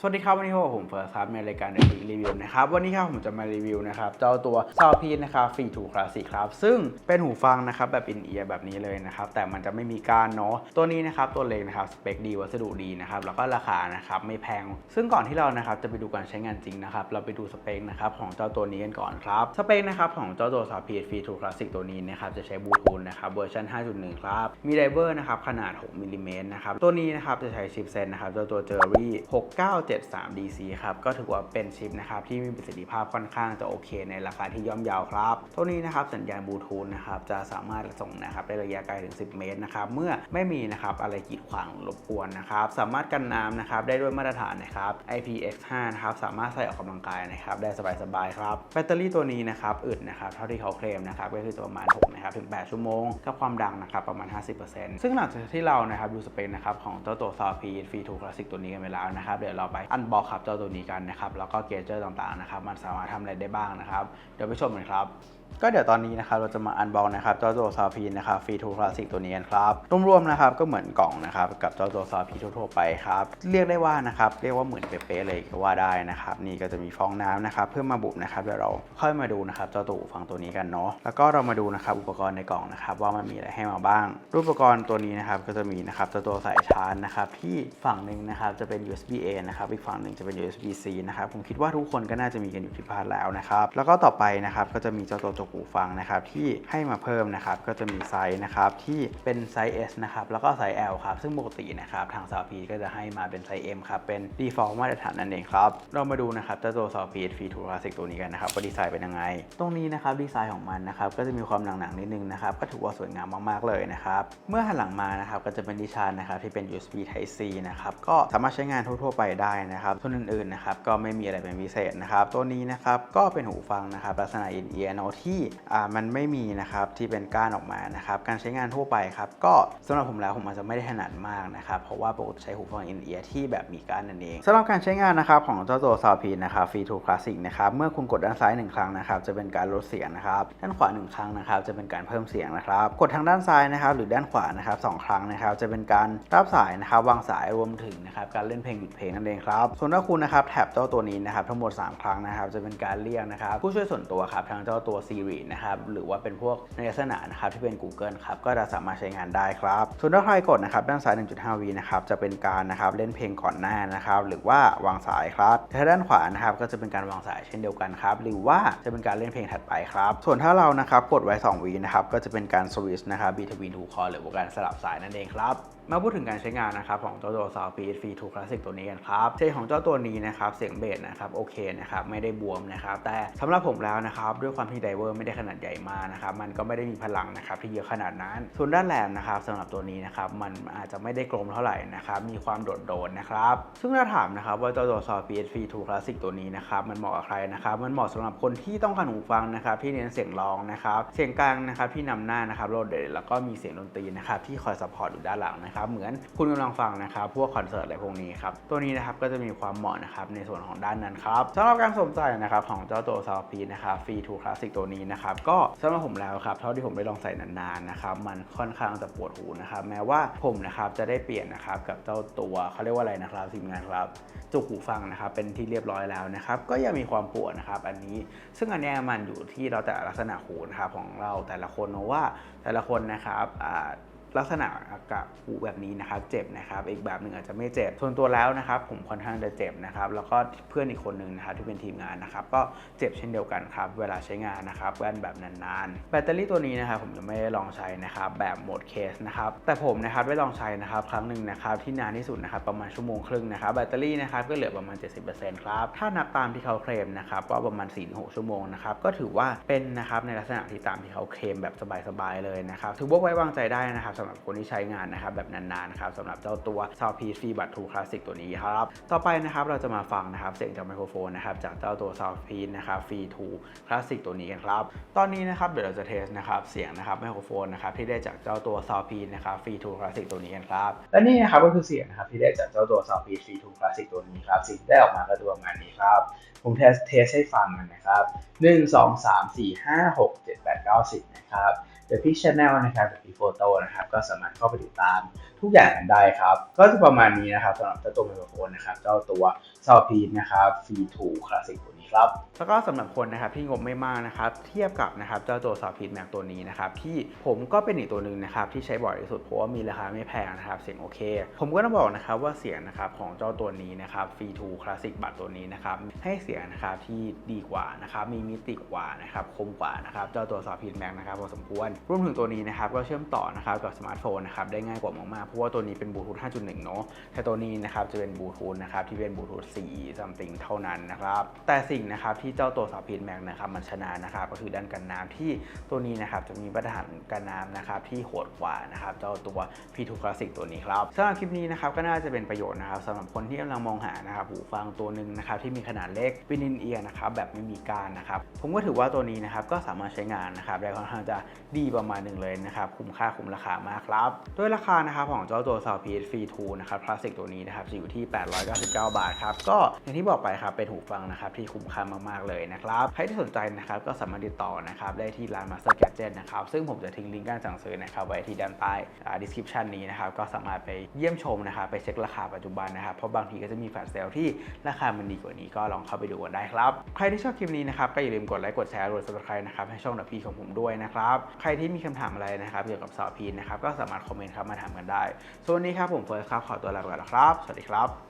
สวัสดีครับวันนี้พบกับผมเฟิร์สครับในรายการ The Quick Review นะครับวันนี้ครับผมจะมารีวิวนะครับเจ้าตัวซาวพีนะครับฟีทูคลาสสิกครับซึ่งเป็นหูฟังนะครับแบบอินเอียร์แบบนี้เลยนะครับแต่มันจะไม่มีก้านเนาะตัวนี้นะครับตัวเล็กนะครับสเปคดีวัสดุดีนะครับแล้วก็ราคานะครับไม่แพง ซึ่งก่อนที่เรานะครับจะไปดูการใช้งานจริงนะครับเราไปดูสเปคนะครับของเจ้าตัวนี้กันก่อนครับสเปคนะครับของเจ้าตัวซาวพีฟีทูคลาสสิกตัวนี้นะครับจะใช้บลูทูธนะครับเวอร์ชัน5.1 ครับมีไดเวอร์นะครับขนาด 6มิลลิเมตรนะครับตัวนี้นะครับจะใช้ชิปเซนนะครับเจ้าตัวเจอรี่973 DC ครับ ก็ถือว่าเป็นชิปนะครับที่มีประสิทธิภาพค่อนข้างจะโอเค ในราคาที่ย่อมเยาวครับเตัวนี้นะครับสัญญาณบลูทูธนะครับจะสามารถส่งนะครับได้ระยะไกลถึง 10 เมตรนะครับเมื่อไม่มีนะครับอะไรกีดขวางรบกวนนะครับสามารถกันน้ำนะครับได้ด้วยมาตรฐานนะครับ IPX5 นะครับสามารถใส่ออกกำลังกายนะครับได้สบายๆครับแบตเตอรี่ตัวนี้นะครับอึดนะครับเท่าที่เขาเคลมนะครับก็คือประมาณ6นะครับถึง 8 ชั่วโมงกับความดังนะครับประมาณ 50%ซึ่งหลังจากที่เรานะครับดูสเปคนะครับของเจ้าตัว s o u r p e f 2 Classic ตัวนี้กันไปแล้วนะครับเดี๋ยวเราไปอันบอกครับเจ้าตัวนี้กันนะครับแล้วก็เกจเจอร์ต่างๆนะครับมันสามารถทำอะไรได้บ้างนะครับเดี๋ยวไปชมกันครับก็เดี๋ยวตอนนี้นะครับเราจะมาอันบอกนะครับเจ้าตัวซาพีนะครับฟีทูคลาสสิกตัวนี้กันครับรวมๆนะครับก็เหมือนกล่องนะครับกับเจ้าตัวซาพีทั่วๆไปครับเรียกได้ว่านะครับเรียกว่าเหมือนเป๊ะๆเลยก็ว่าได้นะครับนี่ก็จะมีฟองน้ำนะครับเพื่อมาบุบนะครับเดี๋ยวเราค่อยมาดูนะครับเจ้าตัวฟังตัวนี้กันเนาะแล้วก็เรามาดูนะครับอุปกรณ์ในกล่องนะครับว่ามันมีอะไรให้มาบ้าง รูปอุปกรณ์ตัวนี้นะครับก็จะมีนะครับเจ้าตัวสายชาร์จนะครับที่ฝั่งหนึ่งนะครับจะเป็น USB A นะครับอีกฝั่งหนึ่งจะเป็น USB C นะครับผมคิดว่าทุกคนก็น่าจะมีกันอยู่ที่บ้านแล้วนะครับแล้วก็ต่อไปนะครับก็จะมีเจ้าตัวจกหูฟังนะครับที่ให้มาเพิ่มนะครับก็จะมีไซส์นะครับที่เป็นไซส์ S นะครับแล้วก็ไซส์ L ครับซึ่งปกตินะครับทางซาวพีก็จะให้มาเป็นไซส์ M ครับเป็น default มาตรฐานนั่นเองครับเรามาดูนะครับเจ้าตัวซาวพีฟีทูคลาสสิกตัวนี้กันนะครับว่าดีไซน์เป็นยังไง ตรงนี้นะครับดีไซน์ของมันนะครับก็จะมีความหนังๆนิดนึงนะครับก็ถือว่าสวยงามมากๆเลยนะครับเมื่อหันหลังมานะครับก็จะเป็นดิชานนะครับที่เป็น USB Type C นะครับก็สามารถใช้งานทั่วๆไปได้นะครับส่วนอื่นๆนะครับก็ไม่มีอะไรเป็นพิเศษนะครับ ตัวนี้นะครับก็เป็นหูฟังนะครับลักษณะอินเอียร์เนาะที่อ่ามันไม่มีนะครับที่เป็นก้านออกมานะครับการใช้งานทั่วไปครับก็สำหรับผมแล้วผมอาจจะไม่ได้ถนัดมากนะครับเพราะว่าปกติใช้หูฟังอินเอียร์ที่แบบมีก้านนั่นเองสำหรับการใช้งานนะครับของเจ้าตัวซาวพีนะครับฟีทูคลาสสิกนะครับเมื่อคุณกดด้านซ้ายหนึ่งครั้งนะครับจะเป็นการลดเสียงนะครับด้านขวาหนึ่งครั้งนะครับจะเป็นการเพิ่มเสียงนะครับกดทางด้านซ้ายนะครับหรือด้านขวานะครับสองครั้งนะครับจะเป็นการรับสายนะครับวางสายรวมถึงนะครับการเล่นเพลงหยุดเพลงนั่นเองครับ ส่วนถ้าคุณนะครับแท็บเจ้าตัวนี้นะครับทั้งหมด 3 ครั้งนะครับจะเป็นการเรียกนะครับผู้ช่วยส่วนตัวครับทางเจ้าตัว Siri นะครับหรือว่าเป็นพวกในลักษณะนะครับที่เป็น Google ครับก็จะสามารถใช้งานได้ครับ ส่วนถ้าใครกดนะครับด้านซ้าย 1.5 วินะครับจะเป็นการนะครับเล่นเพลงก่อนหน้านะครับหรือว่าวางสายครับถ้าด้านขวานะครับก็จะเป็นการวางสายเช่นเดียวกันครับหรือว่าจะเป็นการเล่นเพลงถัดไปครับส่วนถ้าเรานะครับกดไว้ 2วินะครับก็จะเป็นการสวิตช์นะครับ between two call หรือว่าการสลับสายนั่นเองครับ มาพูดถึงการใช้งานนะครับของเจ้าตัว Sound Beat V2 Classic ตัวนี้กันครับเสียงของเจ้าตัวนี้นะครับเสียงเบสนะครับโอเคนะครับไม่ได้บวมนะครับแต่สำหรับผมแล้วนะครับด้วยความที่ไดเวอร์ไม่ได้ขนาดใหญ่มากนะครับมันก็ไม่ได้มีพลังนะครับที่เยอะขนาดนั้น ส่วนด้านแหลมนะครับสำหรับตัวนี้นะครับมันอาจจะไม่ได้กลมเท่าไหร่นะครับมีความโดดโดนนะครับซึ่งถ้าถามนะครับว่าเจ้าตัว Sound Beat V2 Classic ตัวนี้นะครับมันเหมาะกับใครนะครับมันเหมาะสำหรับคนที่ต้องการหูฟังนะครับที่เน้นเสียงร้องนะครับเสียงกลางนะครับที่นำหน้านะครับโรดเดแล้วก็มีเสียงดนตรีนะครับที่คอยซัพพอร์ตอยู่ด้านหลังนะครับเหมือนคุณกำลังฟังนะครับพวกคอนเสิร์ตอะไรพวกนี้ครับตัวนี้นะครับก็จะมีความเหมาะนะครับในส่วนของด้านนั้นครับสำหรับการสวมใส่นะครับของเจ้าตัว s o u r p e นะครับฟีทูคลาสสิกตัวนี้นะครับก็สำหรับผมแล้วครับเท่าที่ผมได้ลองใส่นานๆนะครับมันค่อนข้างจะปวดหูนะครับแม้ว่าผมนะครับจะได้เปลี่ยนนะครับกับเจ้าตัวเขาเรียกว่าอะไรนะครับทีมงานครับจุกหูฟังนะครับเป็นที่เรียบร้อยแล้วนะครับก็ยังมีความปวดนะครับอันนี้ ซึ่งอันนี้มันอยู่ที่เราแต่ลักษณะหูนะครับของเราแต่ละคนเนอะว่าแต่ละคนนะครับ ลักษณะกับหูแบบนี้นะครับเจ็บนะครับ อีกแบบหนึ่งอาจจะไม่เจ็บ ส่วนตัวแล้วนะครับ ผมค่อนข้างจะเจ็บนะครับ แล้วก็เพื่อนอีกคนหนึ่งนะครับที่เป็นทีมงานนะครับ ก็เจ็บเช่นเดียวกันครับ เวลาใช้งานนะครับแว่นแบบนานๆ แบตเตอรี่ตัวนี้นะครับผมยังไม่ได้ลองใช้นะครับแบบโหมดเคสนะครับ แต่ผมนะครับได้ลองใช้นะครับครั้งหนึ่งนะครับที่นานที่สุดนะครับประมาณชั่วโมงครึ่งนะครับแบตเตอรี่นะครับก็เหลือประมาณ 70%ครับถ้านับตามที่เขาเคลมนะครับว่าประมาณ 4-6 ชั่วโมงนะครับก็ถือว่าเป็นนะครับในลักษณะที่ตามที่เขาเคลมแบบสบายๆเลยนะครับถือว่าไว้วางใจได้นะครับสำหรับคนที่ใช้งานนะครับแบบนานๆครับสำหรับเจ้าตัว s o u n d p f r e e b u d 2 Classic ตัวนี้ครับต่อไปนะครับเราจะมาฟังนะครับเสียงจากไมโครโฟนนะครับจากเจ้าตัว s o u n d p r e e นะครับ f r e e 2 Classic ตัวนี้กันครับตอนนี้นะครับเดี๋ยวเราจะเทสนะครับเสียงนะครับไมโครโฟนนะครับที่ได้จากเจ้าตัว s o u n d p r e e นะครับ f r e e 2 Classic ตัวนี้กันครับและนี่นะครับก็คือเสียงนะครับที่ได้จากเจ้าตัว s o u n d p r e e f r e e 2 Classic ตัวนี้ครับสิ่งที่ได้ออกมาก็ตัวประมาณนี้ครับผมเทสเทสให้ฟังกันนะครับ 1 2 3 4 5 6 7 8 9 10 นะครับ The Pic Channel นะครับ The Pic Photo นะครับ ก็สามารถเข้าไปติดตามทุกอย่างกันได้ครับ ก็จะประมาณนี้นะครับสำหรับเจ้าตัวไมโครโฟนนะครับ เจ้าตัว s o u t p i e c นะครับ V2 Classic ตัวนี้ ครับ แล้วก็สำหรับคนนะครับที่งบไม่มากนะครับเทียบกับนะครับเจ้าตัว s o u t p i e c Max ตัวนี้นะครับที่ผมก็เป็นอีกตัวหนึ่งนะครับที่ใช้บ่อยที่สุดเพราะว่ามีราคาไม่แพงนะครับเสียงโอเค ผมก็ต้องบอกนะครับว่าเสียงนะครับของเจ้าตัวนี้นะครับ V2 Classic บัตรตัวนี้นะครับให้เสียงนะครับที่ดีกว่านะครับมีมิติกว่านะครับคมกว่านะครับเจ้าตัว s o u t p i e c Max นะครับพอสมควรรวมถึงตัวนี้นะครับก็เชื่อมต่อนะครับกับสมาร์ทโฟนนะครับได้ง่ายกว่ามากๆเพราะว่าตัวนี้เป็นบลูทูธ5.1 เนาะแต่ตัวนี้นะครับจะเป็นบลูทูธนะครับที่เป็นบลูทูธ4 something เท่านั้นนะครับแต่สิงนะครับที่เจ้าตัว s o u t p i e c Max นะครับมันชนะนะครับก็คือด้านกันน้ำที่ตัวนี้นะครับจะมีมาตรฐานกันน้ำนะครับที่โหดกว่านะครับเจ้าตัว P2 Classic ตัวนี้ครับสำหรับคลิปนี้นะครับก็น่าจะเป็นประโยชน์นะครับสำหรับคนที่กำลังมองหานะครับหูฟังตัวหนึ่งนะครับที่มีขนาดเล็กวินินเอียนะครับแบบไม่มีการนะครับผมก็ถือว่าตัวนี้นะครับก็สามารถใช้งานนะครับได้ค่อนข้างจะดีประมาณหนึ่งเลยนะครับคุ้มค่าคุ้มราคามากครับด้วยราคานะครับของเจ้าตัว s o u t p i e c Free 2นะครับ Classic ตัวนี้นะครับจะอยู่ที่ 899 บาทครับก็อย่างที่บอกไปครับเป็นหูฟังนะครับที่คุ้มค่ามากๆเลยนะครับใครที่สนใจนะครับก็สามารถติดต่อนะครับได้ที่ร้าน Master Gadget นะครับซึ่งผมจะทิ้งลิงก์การสั่งซื้อนะครับไว้ที่ด้านใต้ description นี้นะครับก็สามารถไปเยี่ยมชมนะครับไปเช็คราคาปัจจุบันนะครับเพราะบางทีก็จะมีแฟลชเซลที่ราคามันดีกว่านี้ก็ลองเข้าไปดูกันได้ครับ ใครที่ชอบคลิปนี้นะครับก็อย่าลืมกดไลค์กดแชร์กด subscribe นะครับให้ช่องดับพีของผมด้วยนะครับใครที่มีคำถามอะไรนะครับเกี่ยวกับสอบพีนะครับก็สามารถคอมเมนต์ครับมาถามกันได้ส่วนนนี้ครับผมเฟิร์สครับขอตัวลาไปก่อนแล้วครับ สวัสดีครับ